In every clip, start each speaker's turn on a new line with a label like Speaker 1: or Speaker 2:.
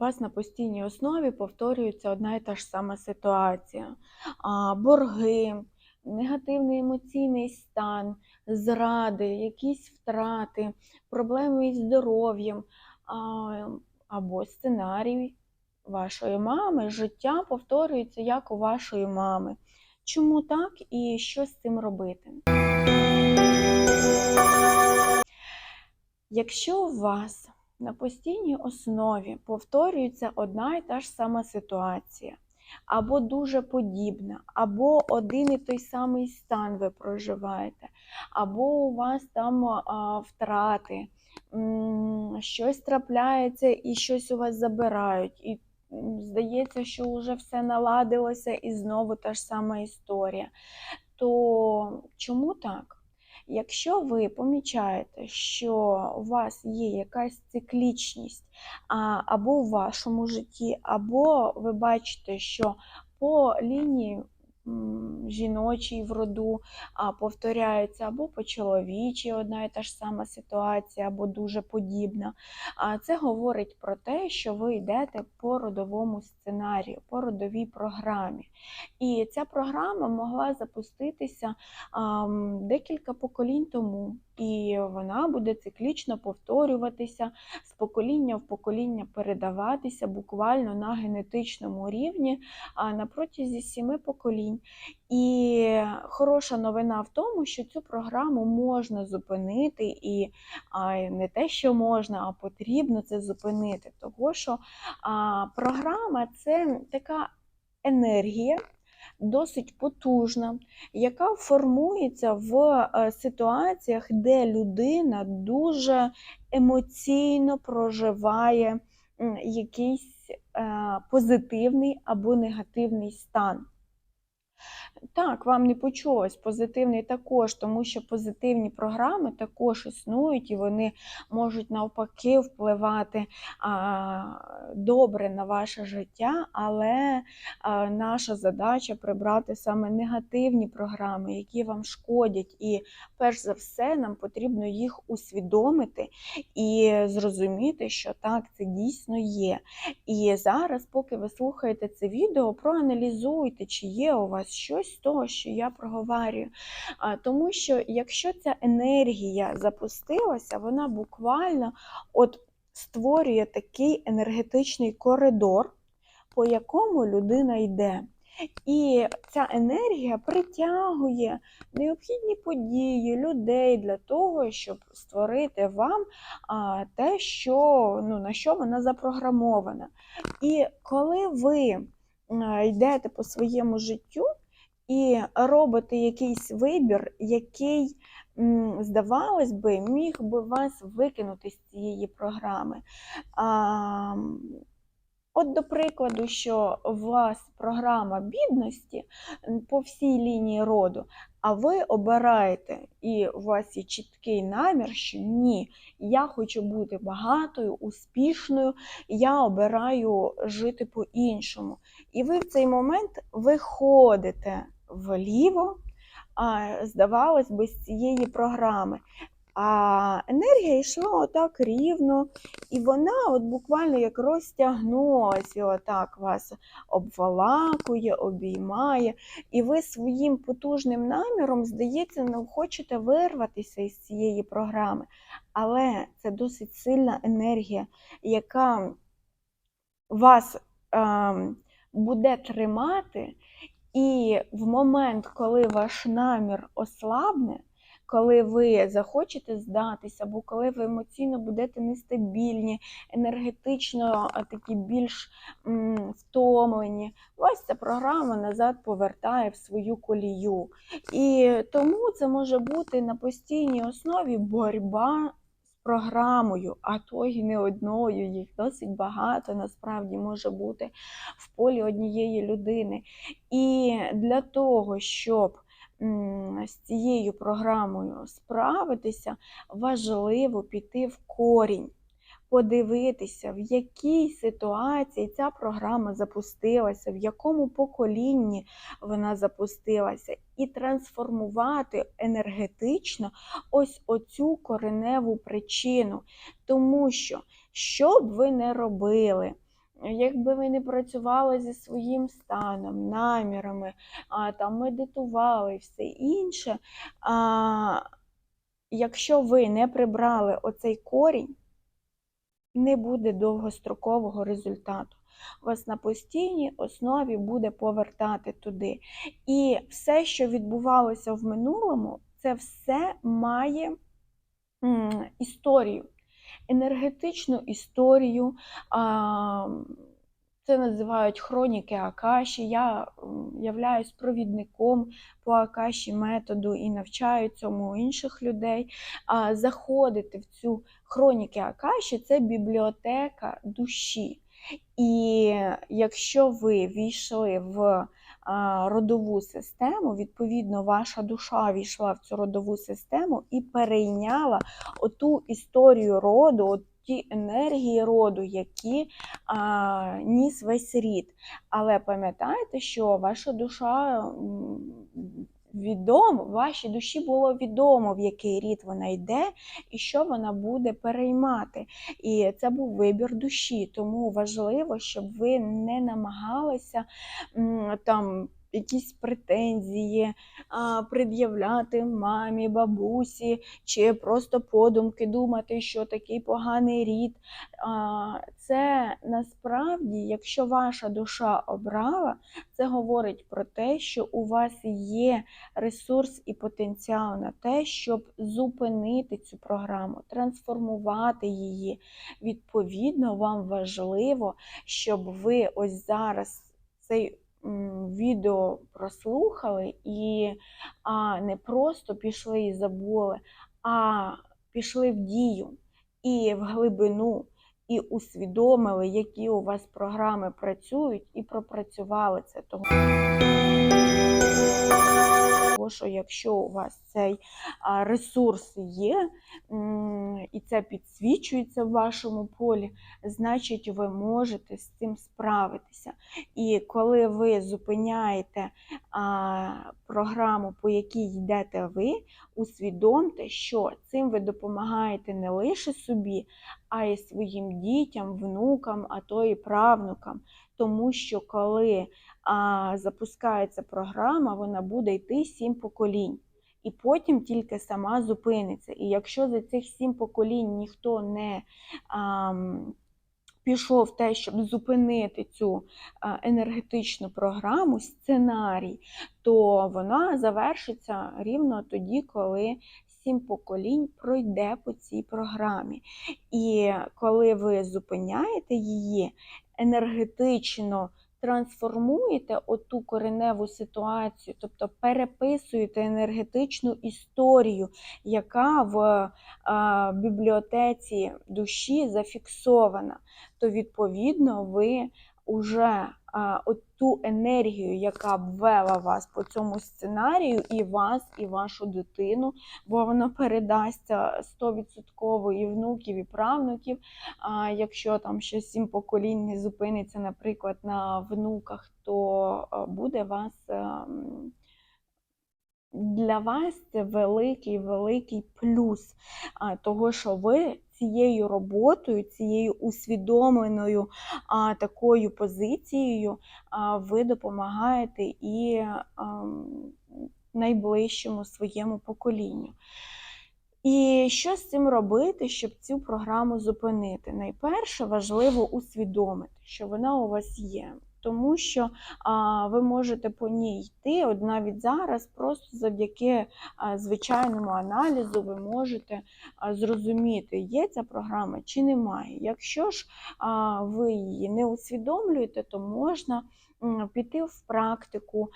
Speaker 1: вас на постійній основі повторюється одна і та ж сама ситуація. Борги, негативний емоційний стан, зради, якісь втрати, проблеми із здоров'ям або сценарій вашої мами, життя повторюється як у вашої мами. Чому так і що з цим робити? Якщо у вас на постійній основі повторюється одна і та ж сама ситуація, або дуже подібна, або один і той самий стан ви проживаєте, або у вас там а, втрати, щось трапляється і щось у вас забирають, і здається, що вже все наладилося, і знову та ж сама історія. То чому так? Якщо ви помічаєте, що у вас є якась циклічність або у вашому житті, або ви бачите, що по лінії жіночій в роду повторяється, або по чоловічій одна і та ж сама ситуація, або дуже подібна, а це говорить про те, що ви йдете по родовому сценарію, по родовій програмі. І ця програма могла запуститися декілька поколінь тому, і вона буде циклічно повторюватися з покоління в покоління передаватися буквально на генетичному рівні на протязі сіми поколінь. І хороша новина в тому, що цю програму можна зупинити, і не те, що можна, а потрібно це зупинити. Того що програма це така енергія. Досить потужна, яка формується в е, ситуаціях, де людина дуже емоційно проживає якийсь е, позитивний або негативний стан. Так, вам не почулось позитивний також, тому що позитивні програми також існують і вони можуть навпаки впливати а, добре на ваше життя, але а, наша задача прибрати саме негативні програми, які вам шкодять. І перш за все, нам потрібно їх усвідомити і зрозуміти, що так, це дійсно є. І зараз, поки ви слухаєте це відео, проаналізуйте, чи є у вас щось з того, що я проговорюю. А, Тому що якщо ця енергія запустилася, вона буквально от створює такий енергетичний коридор, по якому людина йде. І ця енергія притягує необхідні події, людей для того, щоб створити вам те, що, ну, на що вона запрограмована. І коли ви йдете по своєму життю і робите якийсь вибір, який, здавалось би, міг би вас викинути з цієї програми. А, От, до прикладу, що у вас програма бідності по всій лінії роду, а ви обираєте, і у вас є чіткий намір, що ні, я хочу бути багатою, успішною, я обираю жити по-іншому. І ви в цей момент виходите вліво, здавалось би, з цієї програми. А енергія йшла отак рівно, і вона от буквально як розтягнулася, і отак вас обволакує, обіймає, і ви своїм потужним наміром, здається, не хочете вирватися із цієї програми. Але це досить сильна енергія, яка вас ем, буде тримати, і в момент, коли ваш намір ослабне, коли ви захочете здатися, або коли ви емоційно будете нестабільні, енергетично такі більш м, втомлені, вас ця програма назад повертає в свою колію. І тому це може бути на постійній основі боротьба програмою, а то й не одною, їх досить багато насправді може бути в полі однієї людини. І для того, щоб з цією програмою справитися, важливо піти в корінь, подивитися, в якій ситуації ця програма запустилася, в якому поколінні вона запустилася, і трансформувати енергетично ось оцю кореневу причину. Тому що, що б ви не робили, Якби ви не працювали зі своїм станом, намірами, а, там медитували і все інше, а, якщо ви не прибрали оцей корінь, не буде довгострокового результату. Вас на постійній основі буде повертати туди. І все, що відбувалося в минулому, це все має історію, енергетичну історію. А, це називають хроніки Акаші. Я являюсь провідником по Акаші методу і навчаю цьому інших людей. А, заходити в цю хроніки Акаші це бібліотека душі. І якщо ви війшли в родову систему, відповідно, ваша душа війшла в цю родову систему і перейняла оту історію роду, ті енергії роду, які а, ніс весь рід. Але пам'ятайте, що ваша душа відомо, вашій душі було відомо, в який рід вона йде і що вона буде переймати. І це був вибір душі. Тому важливо, щоб ви не намагалися там. Якісь претензії а, пред'являти мамі, бабусі, чи просто подумки думати, що такий поганий рід. А, це насправді, якщо ваша душа обрала, це говорить про те, що у вас є ресурс і потенціал на те, щоб зупинити цю програму, трансформувати її. Відповідно, вам важливо, щоб ви ось зараз цей відео прослухали і а, не просто пішли і забули, а пішли в дію і в глибину. І усвідомили, які у вас програми працюють, і пропрацювали це. Того що якщо у вас цей ресурс є, і це підсвічується в вашому полі, значить ви можете з цим справитися. І коли ви зупиняєте програму, по якій йдете ви, усвідомте, що цим ви допомагаєте не лише собі, а й своїм дітям, внукам, а то і правнукам. Тому що коли а, запускається програма, вона буде йти сім поколінь. І потім тільки сама зупиниться. І якщо за цих сім поколінь ніхто не а, пішов в те, щоб зупинити цю енергетичну програму, сценарій, то вона завершиться рівно тоді, коли сім поколінь пройде по цій програмі. І коли ви зупиняєте її енергетично трансформуєте оту кореневу ситуацію, тобто переписуєте енергетичну історію, яка в бібліотеці душі зафіксована, то відповідно ви вже от ту енергію, яка б вела вас по цьому сценарію, і вас, і вашу дитину, бо воно передасться 100% і внуків, і правнуків. А якщо там ще сім поколінь не зупиниться, наприклад, на внуках, то буде вас. Для вас це великий великий плюс, того, що ви цією роботою, цією усвідомленою а, такою позицією а, ви допомагаєте і ам, найближчому своєму поколінню. І що з цим робити, щоб цю програму зупинити? Найперше важливо усвідомити, що вона у вас є. Тому що а, ви можете по ній йти, от навіть зараз, просто завдяки а, звичайному аналізу, ви можете а, зрозуміти, є ця програма чи немає. Якщо ж а, ви її не усвідомлюєте, то можна піти в практику,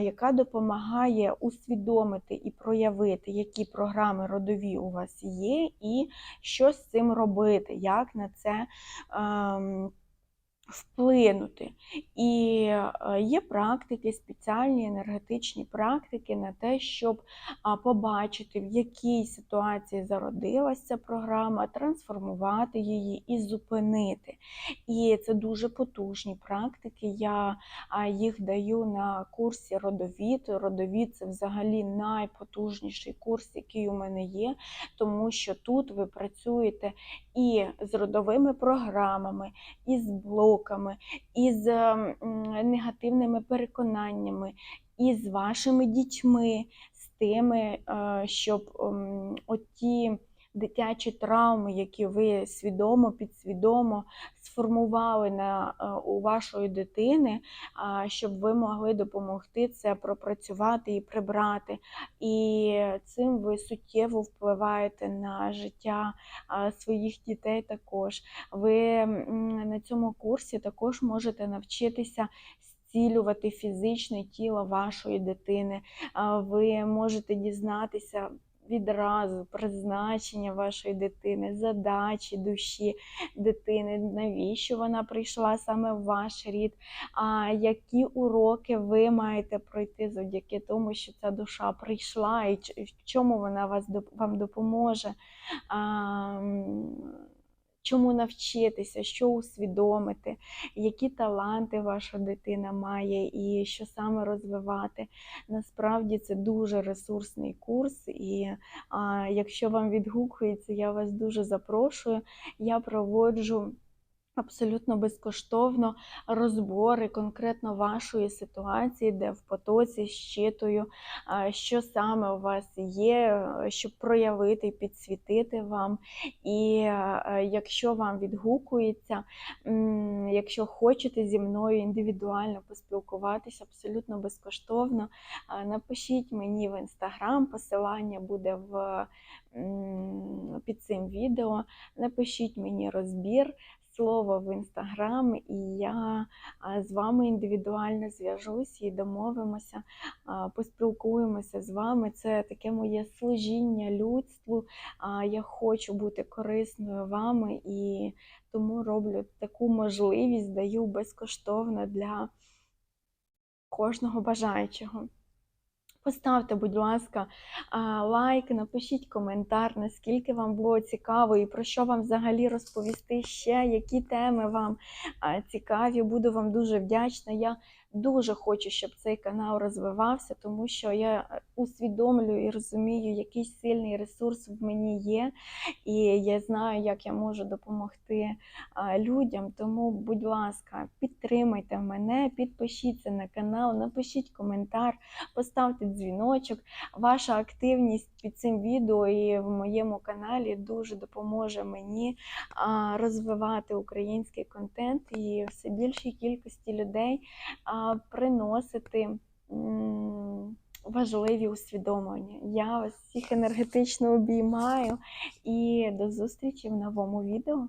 Speaker 1: яка допомагає усвідомити і проявити, які програми родові у вас є, і що з цим робити, як на це. Вплинути. І е, є практики, спеціальні енергетичні практики на те, щоб побачити, в якій ситуації зародилася програма, трансформувати її і зупинити. І це дуже потужні практики. Я їх даю на курсі родовід. Родовід це взагалі найпотужніший курс, який у мене є, тому що тут ви працюєте і з родовими програмами, і з блоками блоками, із негативними переконаннями, із вашими дітьми, з тими, е, щоб м, оті дитячі травми, які ви свідомо, підсвідомо сформували на, е, у вашої дитини, щоб ви могли допомогти це пропрацювати і прибрати. І цим ви суттєво впливаєте на життя своїх дітей також. Ви на цьому курсі також можете навчитися зцілювати фізичне тіло вашої дитини. Ви можете дізнатися відразу призначення вашої дитини, задачі душі дитини, навіщо вона прийшла саме в ваш рід, а які уроки ви маєте пройти завдяки тому, що ця душа прийшла, і в чому вона вас вам допоможе. А, Чому навчитися, що усвідомити, які таланти ваша дитина має і що саме розвивати. Насправді це дуже ресурсний курс, і а, якщо вам відгукується, я вас дуже запрошую. Я проводжу абсолютно безкоштовно розбори конкретно вашої ситуації, де в потоці щитую, що саме у вас є, е, щоб проявити, підсвітити вам. І е, якщо вам відгукується, якщо хочете зі мною індивідуально поспілкуватися абсолютно безкоштовно, напишіть мені в інстаграм, посилання буде в, під цим відео. Напишіть мені розбір слово в інстаграм, і я з вами індивідуально зв'яжусь і домовимося, поспілкуємося з вами. Це таке моє служіння людству. Я хочу бути корисною вами і тому роблю таку можливість, даю безкоштовно для кожного бажаючого. Поставте, будь ласка, лайк, напишіть коментар, наскільки вам було цікаво і про що вам взагалі розповісти ще, які теми вам цікаві. Буду вам дуже вдячна. Я дуже хочу, щоб цей канал розвивався, тому що я е, усвідомлюю і розумію, який сильний ресурс в мені є, і я знаю, як я можу допомогти людям. Тому, будь ласка, підтримайте мене, підпишіться на канал, напишіть коментар поставте дзвіночок. Ваша активність під цим відео і в моєму каналі дуже допоможе мені розвивати український контент і все більшій кількості людей приносити. Важливі усвідомлення. Я вас всіх енергетично обіймаю і до зустрічі в новому відео.